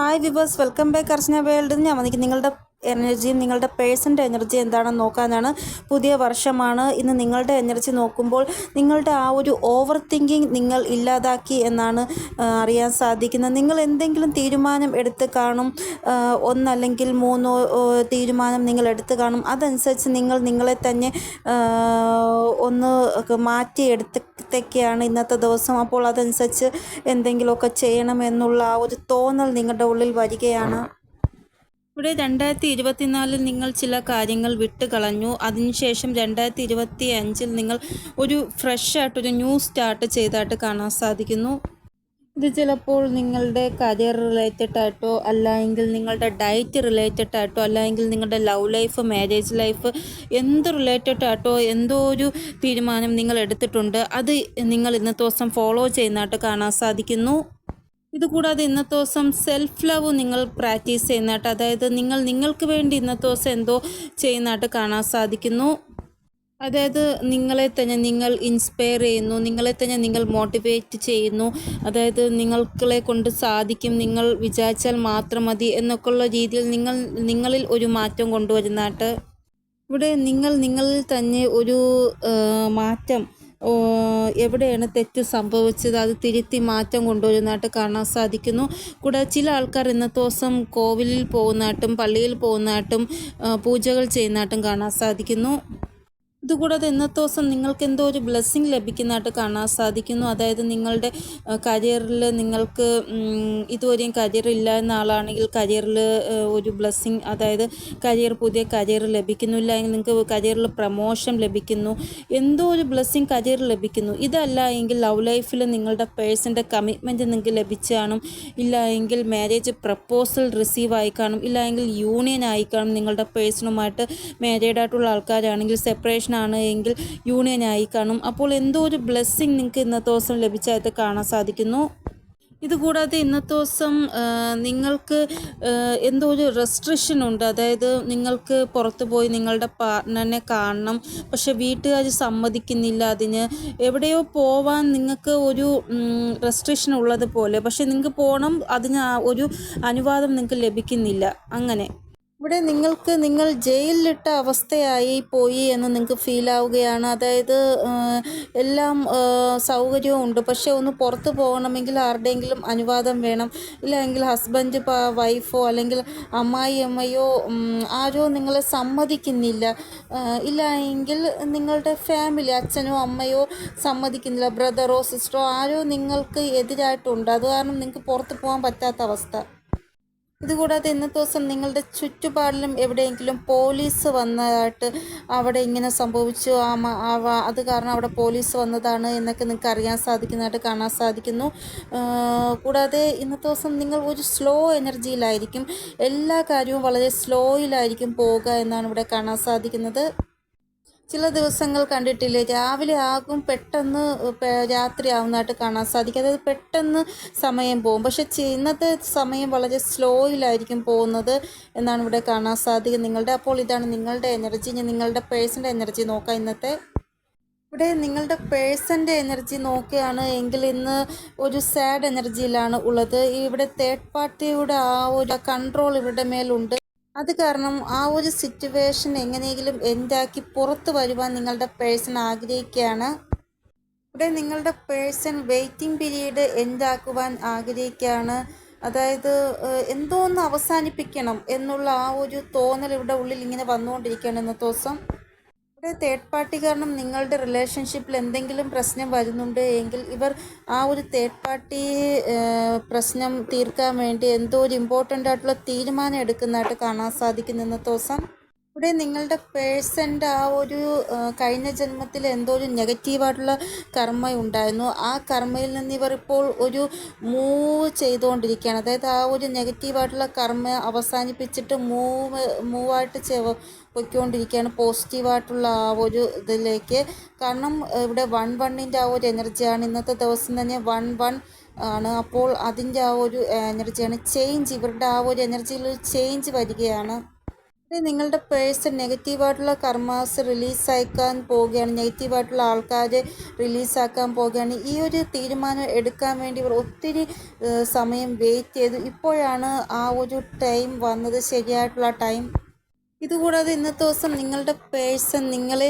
Hi viewers welcome back Archana world. ഞാൻ വന്നിരിക്കുന്നത് നിങ്ങളുടെ എനർജിയും നിങ്ങളുടെ പേഴ്സന്റെ എനർജി എന്താണെന്ന് നോക്കാനാണ്. പുതിയ വർഷമാണ്. ഇന്ന് നിങ്ങളുടെ എനർജി നോക്കുമ്പോൾ നിങ്ങളുടെ ആ ഒരു ഓവർ തിങ്കിങ് നിങ്ങൾ ഇല്ലാതാക്കി എന്നാണ് അറിയാൻ സാധിക്കുന്നത്. നിങ്ങൾ എന്തെങ്കിലും തീരുമാനം എടുത്ത് കാണും ഒന്നല്ലെങ്കിൽ മൂന്നോ തീരുമാനം നിങ്ങൾ എടുത്ത് കാണും. അതനുസരിച്ച് നിങ്ങൾ നിങ്ങളെ തന്നെ ഒന്ന് മാറ്റി എടുത്തൊക്കെയാണ് ഇന്നത്തെ ദിവസം. അപ്പോൾ അതനുസരിച്ച് എന്തെങ്കിലുമൊക്കെ ചെയ്യണമെന്നുള്ള ആ ഒരു തോന്നൽ നിങ്ങളുടെ ഉള്ളിൽ വരികയാണ്. ഇവിടെ രണ്ടായിരത്തി ഇരുപത്തിനാലിൽ നിങ്ങൾ ചില കാര്യങ്ങൾ വിട്ട് കളഞ്ഞു അതിനുശേഷം രണ്ടായിരത്തി ഇരുപത്തി അഞ്ചിൽ നിങ്ങൾ ഒരു ഫ്രഷ് ആയിട്ടൊരു ന്യൂ സ്റ്റാർട്ട് ചെയ്തായിട്ട് കാണാൻ സാധിക്കുന്നു. ഇത് ചിലപ്പോൾ നിങ്ങളുടെ കരിയർ റിലേറ്റഡ് ആയിട്ടോ അല്ലെങ്കിൽ നിങ്ങളുടെ ഡയറ്റ് റിലേറ്റഡ് ആയിട്ടോ അല്ലെങ്കിൽ നിങ്ങളുടെ ലവ് ലൈഫ് മാരേജ് ലൈഫ് എന്ത് റിലേറ്റഡ് ആയിട്ടോ എന്തോ ഒരു തീരുമാനം നിങ്ങൾ എടുത്തിട്ടുണ്ട് അത് നിങ്ങൾ ഇന്നത്തെ ദിവസം ഫോളോ ചെയ്യുന്നതായിട്ട് കാണാൻ സാധിക്കുന്നു. ഇതുകൂടാതെ ഇന്നത്തെ ദിവസം സെൽഫ് ലവ് നിങ്ങൾ പ്രാക്ടീസ് ചെയ്യുന്നതായിട്ട് അതായത് നിങ്ങൾ നിങ്ങൾക്ക് വേണ്ടി ഇന്നത്തെ ദിവസം എന്തോ ചെയ്യുന്നതായിട്ട് കാണാൻ സാധിക്കുന്നു. അതായത് നിങ്ങളെ തന്നെ നിങ്ങൾ ഇൻസ്പയർ ചെയ്യുന്നു നിങ്ങളെ തന്നെ നിങ്ങൾ മോട്ടിവേറ്റ് ചെയ്യുന്നു. അതായത് നിങ്ങളെ കൊണ്ട് സാധിക്കും നിങ്ങൾ വിചാരിച്ചാൽ മാത്രം മതി എന്നൊക്കെയുള്ള രീതിയിൽ നിങ്ങൾ നിങ്ങളിൽ ഒരു മാറ്റം കൊണ്ടുവരുന്നതായിട്ട് ഇവിടെ നിങ്ങൾ നിങ്ങളിൽ തന്നെ ഒരു മാറ്റം എവിടെയാണ് തെറ്റ് സംഭവിച്ചത് അത് തിരുത്തി മാറ്റം കൊണ്ടുവരുന്നതായിട്ട് കാണാൻ സാധിക്കുന്നു. കൂടാതെ ചില ആൾക്കാർ ഇന്നത്തെ ദിവസം കോവിലിൽ പോകുന്നതായിട്ടും പള്ളിയിൽ പോകുന്നതായിട്ടും പൂജകൾ ചെയ്യുന്നതായിട്ടും കാണാൻ സാധിക്കുന്നു. ഇതുകൂടാതെ ഇന്നത്തെ ദിവസം നിങ്ങൾക്ക് എന്തോ ഒരു ബ്ലെസ്സിങ് ലഭിക്കുന്നതായിട്ട് കാണാൻ സാധിക്കുന്നു. അതായത് നിങ്ങളുടെ കരിയറിൽ നിങ്ങൾക്ക് ഇതുവരെയും കരിയർ ഇല്ല എന്ന ആളാണെങ്കിൽ കരിയറിൽ ഒരു ബ്ലെസ്സിങ് അതായത് കരിയർ പുതിയ കരിയർ ലഭിക്കുന്നു ഇല്ല എങ്കിൽ നിങ്ങൾക്ക് കരിയറിൽ പ്രമോഷൻ ലഭിക്കുന്നു. എന്തോ ഒരു ബ്ലെസ്സിങ് കരിയർ ലഭിക്കുന്നു. ഇതല്ല എങ്കിൽ ലവ് ലൈഫിൽ നിങ്ങളുടെ പേഴ്സന്റെ കമ്മിറ്റ്മെന്റ് നിങ്ങൾക്ക് ലഭിച്ചു കാണും. ഇല്ല എങ്കിൽ മാരേജ് പ്രപ്പോസൽ റിസീവ് ആയി കാണും. ഇല്ല എങ്കിൽ യൂണിയൻ ആയി കാണും. നിങ്ങളുടെ പേഴ്സണുമായിട്ട് മാരീഡായിട്ടുള്ള ആൾക്കാരാണെങ്കിൽ സെപ്പറേഷൻ ആണ് എങ്കിൽ യൂണിയൻ ആയി കാണും. അപ്പോൾ എന്തോ ഒരു ബ്ലെസ്സിങ് നിങ്ങൾക്ക് ഇന്നത്തെ ദിവസം ലഭിച്ചതായിട്ട് കാണാൻ സാധിക്കുന്നു. ഇതുകൂടാതെ ഇന്നത്തെ ദിവസം നിങ്ങൾക്ക് എന്തോ ഒരു റെസ്ട്രിക്ഷൻ ഉണ്ട്. അതായത് നിങ്ങൾക്ക് പുറത്ത് പോയി നിങ്ങളുടെ പാർട്ട്ണറിനെ കാണണം. പക്ഷെ വീട്ടുകാർ സമ്മതിക്കുന്നില്ല അതിന്. എവിടെയോ പോവാൻ നിങ്ങൾക്ക് ഒരു റെസ്ട്രിക്ഷൻ ഉള്ളത് പോലെ പക്ഷെ നിങ്ങൾക്ക് പോകണം അതിന് ഒരു അനുവാദം നിങ്ങൾക്ക് ലഭിക്കുന്നില്ല. അങ്ങനെ. ഇവിടെ നിങ്ങൾക്ക് നിങ്ങൾ ജയിലിലിട്ട അവസ്ഥയായി പോയി എന്ന് നിങ്ങൾക്ക് ഫീൽ ആവുകയാണ്. അതായത് എല്ലാം സൗകര്യവും ഉണ്ട്. പക്ഷേ ഒന്ന് പുറത്ത് പോകണമെങ്കിൽ ആരുടെയെങ്കിലും അനുവാദം വേണം. ഇല്ലെങ്കിൽ ഹസ്ബൻഡ് വൈഫോ അല്ലെങ്കിൽ അമ്മായി അമ്മയോ ആരോ നിങ്ങളെ സമ്മതിക്കുന്നില്ല. ഇല്ലെങ്കിൽ നിങ്ങളുടെ ഫാമിലി അച്ഛനോ അമ്മയോ സമ്മതിക്കുന്നില്ല. ബ്രദറോ സിസ്റ്ററോ ആരോ നിങ്ങൾക്ക് എതിരായിട്ടുണ്ട്. അത് കാരണം നിങ്ങൾക്ക് പുറത്ത് പോകാൻ പറ്റാത്ത അവസ്ഥ. ഇതുകൂടാതെ ഇന്നത്തെ ദിവസം നിങ്ങളുടെ ചുറ്റുപാടിലും എവിടെയെങ്കിലും പോലീസ് വന്നതായിട്ട് അവിടെ ഇങ്ങനെ സംഭവിച്ചു. അത് കാരണം അവിടെ പോലീസ് വന്നതാണ് എന്നൊക്കെ നിങ്ങൾക്ക് അറിയാൻ സാധിക്കുന്നതായിട്ട് കാണാൻ സാധിക്കുന്നു. കൂടാതെ ഇന്നത്തെ ദിവസം നിങ്ങൾ ഒരു സ്ലോ എനർജിയിലായിരിക്കും. എല്ലാ കാര്യവും വളരെ സ്ലോയിലായിരിക്കും പോവുക എന്നാണ് ഇവിടെ കാണാൻ സാധിക്കുന്നത്. ചില ദിവസങ്ങൾ കണ്ടിട്ടില്ലേ? രാവിലെ ആകും പെട്ടെന്ന് രാത്രി ആവുന്നതായിട്ട് കാണാൻ സാധിക്കും. അതായത് പെട്ടെന്ന് സമയം പോകും. പക്ഷെ ഇന്നത്തെ സമയം വളരെ സ്ലോയിലായിരിക്കും പോകുന്നത് എന്നാണ് ഇവിടെ കാണാൻ സാധിക്കുന്നത്. നിങ്ങളുടെ അപ്പോൾ ഇതാണ് നിങ്ങളുടെ എനർജി. ഞാൻ നിങ്ങളുടെ പേഴ്സന്റെ എനർജി നോക്കാം ഇന്നത്തെ. ഇവിടെ നിങ്ങളുടെ പേഴ്സന്റെ എനർജി നോക്കുകയാണ് എങ്കിൽ ഇന്ന് ഒരു സാഡ് എനർജിയിലാണ് ഉള്ളത്. ഇവിടെ തേർഡ് പാർട്ടിയുടെ ആ ഒരു കൺട്രോൾ ഇവരുടെ മേലുണ്ട്. അത് കാരണം ആ ഒരു സിറ്റുവേഷൻ എങ്ങനെയെങ്കിലും എൻഡാക്കി പുറത്ത് വരുവാൻ നിങ്ങളുടെ പേഴ്സൺ ആഗ്രഹിക്കുകയാണ്. ഇവിടെ നിങ്ങളുടെ പേഴ്സൺ വെയിറ്റിംഗ് പീരീഡ് എൻഡാക്കുവാൻ ആഗ്രഹിക്കുകയാണ്. അതായത് എന്തോ ഒന്ന് അവസാനിപ്പിക്കണം എന്നുള്ള ആ ഒരു തോന്നൽ ഇവിടെ ഉള്ളിൽ ഇങ്ങനെ വന്നുകൊണ്ടിരിക്കുകയാണ് ഇന്നത്തെ ദിവസം. ഇവിടെ തേർഡ് പാർട്ടി കാരണം നിങ്ങളുടെ റിലേഷൻഷിപ്പിൽ എന്തെങ്കിലും പ്രശ്നം വരുന്നുണ്ട് എങ്കിൽ ഇവർ ആ ഒരു തേർഡ് പാർട്ടി പ്രശ്നം തീർക്കാൻ വേണ്ടി എന്തോ ഒരു ഇമ്പോർട്ടന്റ് ആയിട്ടുള്ള തീരുമാനം എടുക്കുന്നതായിട്ട് കാണാൻ സാധിക്കുന്നു ഇന്നത്തെ ദിവസം ഇവിടെ നിങ്ങളുടെ പേഴ്സന്റെ ആ ഒരു കഴിഞ്ഞ ജന്മത്തിൽ എന്തോ ഒരു നെഗറ്റീവായിട്ടുള്ള കർമ്മ ഉണ്ടായിരുന്നു. ആ കർമ്മയിൽ നിന്ന് ഇവർ ഇപ്പോൾ ഒരു മൂവ് ചെയ്തുകൊണ്ടിരിക്കുകയാണ്. അതായത് ആ ഒരു നെഗറ്റീവായിട്ടുള്ള കർമ്മ അവസാനിപ്പിച്ചിട്ട് മൂവ് മൂവായിട്ട് ചെ പൊയ്ക്കൊണ്ടിരിക്കുകയാണ് പോസിറ്റീവായിട്ടുള്ള ആ ഒരു ഇതിലേക്ക്. കാരണം ഇവിടെ വൺ വണ്ണിന്റെ ആ ഒരു എനർജിയാണ് ഇന്നത്തെ ദിവസം തന്നെ വൺ വൺ ആണ്. അപ്പോൾ അതിന്റെ ആ ഒരു എനർജിയാണ് ചേഞ്ച് ഇവരുടെ ആ ഒരു എനർജിയിൽ ഒരു ചേഞ്ച് വരികയാണ്. ഇത് നിങ്ങളുടെ പേഴ്സൺ നെഗറ്റീവായിട്ടുള്ള കർമാസ് റിലീസാക്കാൻ പോവുകയാണ്. നെഗറ്റീവായിട്ടുള്ള ആൾക്കാരെ റിലീസാക്കാൻ പോവുകയാണ്. ഈ ഒരു തീരുമാനം എടുക്കാൻ വേണ്ടി ഇവർ ഒത്തിരി സമയം വെയിറ്റ് ചെയ്തു. ഇപ്പോഴാണ് ആ ഒരു ടൈം വന്നത്. ശരിയായിട്ടുള്ള ടൈം ഇതുകൂടാതെ ഇന്നത്തെ ദിവസം നിങ്ങളുടെ പേഴ്സൺ നിങ്ങളെ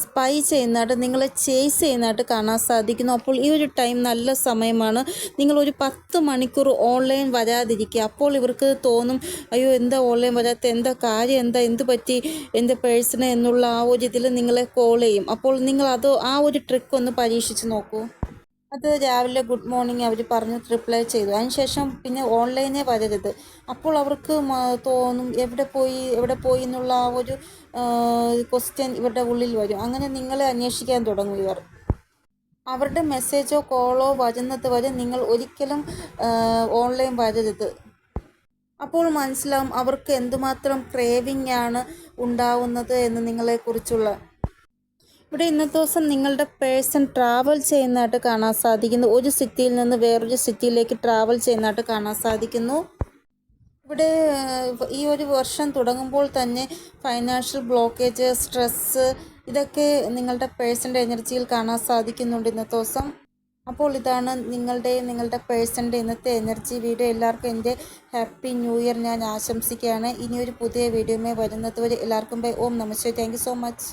സ്പൈ ചെയ്യുന്നതായിട്ട് നിങ്ങളെ ചേസ് ചെയ്യുന്നതായിട്ട് കാണാൻ സാധിക്കുന്നു. അപ്പോൾ ഈ ഒരു ടൈം നല്ല സമയമാണ്. നിങ്ങൾ ഒരു പത്ത് മണിക്കൂർ ഓൺലൈൻ വരാതിരിക്കുക. അപ്പോൾ ഇവർക്ക് തോന്നും അയ്യോ എന്താ ഓൺലൈൻ വരാത്ത? എന്താ കാര്യം? എന്താ? എന്ത് പറ്റി? എന്റെ പേഴ്സണ്? എന്നുള്ള ആ ഒരു ഇതിൽ നിങ്ങളെ കോൾ ചെയ്യും. അപ്പോൾ നിങ്ങൾ അത് ആ ഒരു ട്രിക്ക് ഒന്ന് പരീക്ഷിച്ച് നോക്കൂ. അത് രാവിലെ ഗുഡ് മോർണിംഗ് അവർ പറഞ്ഞ് റിപ്ലൈ ചെയ്തു. അതിനുശേഷം പിന്നെ ഓൺലൈനേ വരരുത്. അപ്പോൾ അവർക്ക് തോന്നും എവിടെ പോയി എവിടെ പോയി എന്നുള്ള ആ ഒരു ക്വസ്റ്റ്യൻ ഇവരുടെ ഉള്ളിൽ വരും. അങ്ങനെ നിങ്ങളെ അന്വേഷിക്കാൻ തുടങ്ങും ഇവർ. അവരുടെ മെസ്സേജോ കോളോ വരുന്നത് വരെ നിങ്ങൾ ഒരിക്കലും ഓൺലൈൻ വരരുത്. അപ്പോൾ മനസ്സിലാവും അവർക്ക് എന്തുമാത്രം ക്രേവിംഗ് ആണ് ഉണ്ടാവുന്നത് എന്ന് നിങ്ങളെക്കുറിച്ചുള്ള. ഇവിടെ ഇന്നത്തെ ദിവസം നിങ്ങളുടെ പേഴ്സൺ ട്രാവൽ ചെയ്യുന്നതായിട്ട് കാണാൻ സാധിക്കുന്നു. ഒരു സിറ്റിയിൽ നിന്ന് വേറൊരു സിറ്റിയിലേക്ക് ട്രാവൽ ചെയ്യുന്നതായിട്ട് കാണാൻ സാധിക്കുന്നു. ഇവിടെ ഈ ഒരു വർഷം തുടങ്ങുമ്പോൾ തന്നെ ഫൈനാൻഷ്യൽ ബ്ലോക്കേജ് സ്ട്രെസ്സ് ഇതൊക്കെ നിങ്ങളുടെ പേഴ്സന്റെ എനർജിയിൽ കാണാൻ സാധിക്കുന്നുണ്ട് ഇന്നത്തെ ദിവസം. അപ്പോൾ ഇതാണ് നിങ്ങളുടെ നിങ്ങളുടെ പേഴ്സന്റെ ഇന്നത്തെ എനർജി. വീഡിയോ എല്ലാവർക്കും എന്റെ ഹാപ്പി ന്യൂ ഇയർ ഞാൻ ആശംസിക്കുകയാണ്. ഇനിയൊരു പുതിയ വീഡിയോമേ വരുന്നത് വരെ എല്ലാവർക്കും ബൈ. ഓം നമസ്തേ താങ്ക് സോ മച്ച്.